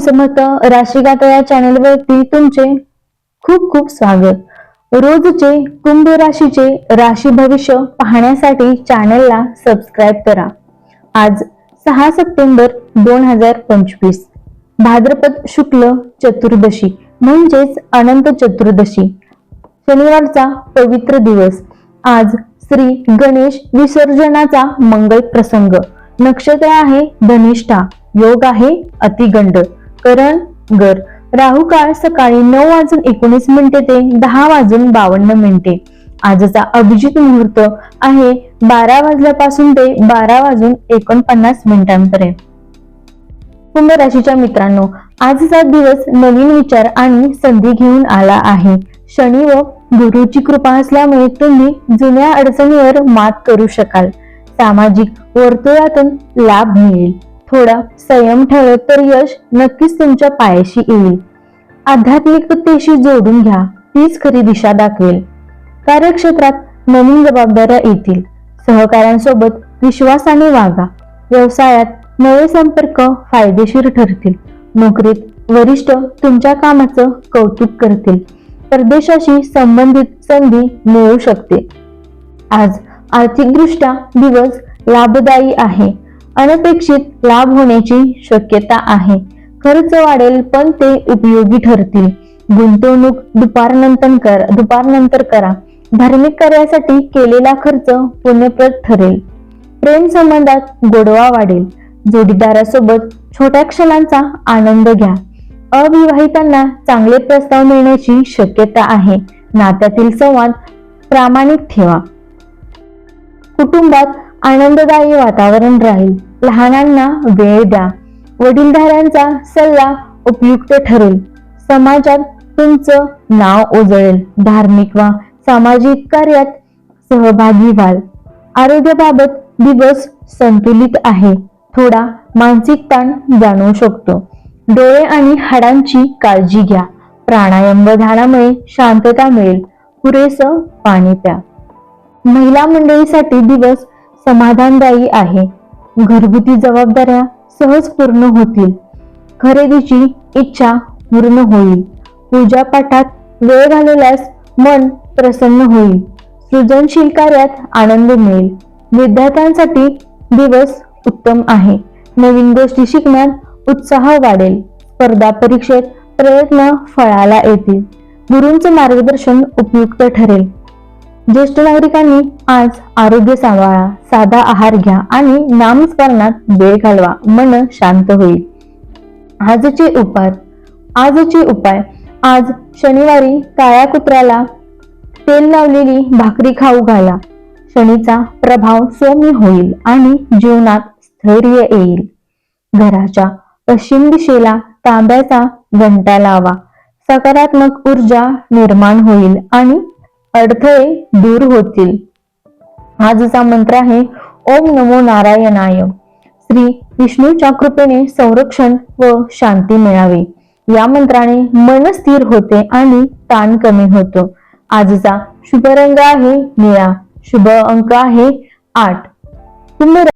स्वामी समर्थ राशीगाथा या तुमचे खूप खूप स्वागत. रोजचे कुंभ राशीचे राशी भविष्य पाहण्यासाठी चॅनलला सबस्क्राईब करा. आज सहा सप्टेंबर दोन हजार पंचवीस. भाद्रपद शुक्ल चतुर्दशी म्हणजेच अनंत चतुर्दशी. शनिवारचा पवित्र दिवस. आज श्री गणेश विसर्जनाचा मंगल प्रसंग. नक्षत्र आहे धनिष्ठा. योग आहे अतिगंड. करण गर. राहू काळ सकाळी नऊ वाजून एकोणीस मिनिटे ते दहा वाजून बावन्न मिनिटे. आजचा अभिजित मुहूर्त आहे बारा वाजल्यापासून ते बारा वाजून एकोणपन्नास मिनिटांपर्यंत. कुंभ राशीच्या मित्रांनो आजचा दिवस नवीन विचार आणि संधी घेऊन आला आहे. शनी व गुरुची कृपा असल्यामुळे तुम्ही जुन्या अडचणीवर मात करू शकाल. सामाजिक वर्तुळातून लाभ मिळेल. थोडा संयम ठेवत तर यश नक्कीच तुमच्या पायाशी येईल. आध्यात्मिकतेशी जोडून घ्या तीच खरी दिशा दाखवेल. कार्यक्षेत्रात नवीन जबाबदाऱ्या येतील. सहकाऱ्यांसोबत विश्वासाने वागा. व्यवसायात नवे संपर्क फायदेशीर ठरतील. नोकरीत वरिष्ठ तुमच्या कामाचं कौतुक करतील. परदेशाशी संबंधित संधी मिळू शकते आज आर्थिकदृष्ट्या दिवस लाभदायी आहे. अनपेक्षित लाभ होण्याची शक्यता आहे. खर्च वाढेल पण ते उपयोगी ठरतील. गुंतवणूक दुपारनंतर कर दुपारनंतर करा. धार्मिक कार्यासाठी केलेला खर्च पुण्यप्रद ठरेल. प्रेम संबंधात गोडवा वाढेल. जोडीदारासोबत छोट्या क्षणांचा आनंद घ्या. अविवाहितांना चांगले प्रस्ताव मिळण्याची शक्यता आहे. नात्यातील संवाद प्रामाणिक ठेवा. कुटुंबात आनंददायी वातावरण राहील. लहानांना वेळ द्या. वडीलधाऱ्यांचा सल्ला उपयुक्त ठरेल. समाजात तुमचं नाव उजळेल. धार्मिक वा सामाजिक कार्यात सहभागी व्हाल. आरोग्याबाबत दिवस संतुलित आहे. थोडा मानसिक ताण जाणवू शकतो. डोळे आणि हाडांची काळजी घ्या. प्राणायाम व ध्यानामुळे शांतता मिळेल. पुरेसं पाणी प्या. महिला मंडळीसाठी दिवस समाधानदायी आहे. घरगुती जबाबदाऱ्या सहज पूर्ण होतील. खरेदीची इच्छा पूर्ण होईल. पूजा पाठात वेळ घालवल्यास मन प्रसन्न होईल. सृजनशील कार्यात आनंद मिळेल. विद्यार्थ्यांसाठी दिवस उत्तम आहे. नवीन गोष्टी शिकण्यात उत्साह वाढेल. स्पर्धा परीक्षेत प्रयत्न फळाला येतील. गुरूंचे मार्गदर्शन उपयुक्त ठरेल. ज्येष्ठ नागरिकांनी आज आरोग्य सांभाळा साधा आहार घ्या आणि नामस्मरणात वेळ घालवा. मन शांत होईल. आजचे उपाय. आजचे उपाय. आज शनिवारी काळ्या कुत्र्याला तेल लावलेली भाकरी खाऊ घाला. शनीचा प्रभाव सौम्य होईल आणि जीवनात स्थैर्य येईल. घराच्या पश्चिम दिशेला तांब्याचा घंटा लावा. सकारात्मक ऊर्जा निर्माण होईल आणि अडथळे दूर होतील. आजचा मंत्र आहे ओम नमो नारायणाय. श्री विष्णूच्या कृपेने संरक्षण व शांती मिळावी. या मंत्राने मन स्थिर होते आणि ताण कमी होतो. आजचा शुभ रंग आहे निळा. शुभ अंक आहे आठ. कुंभ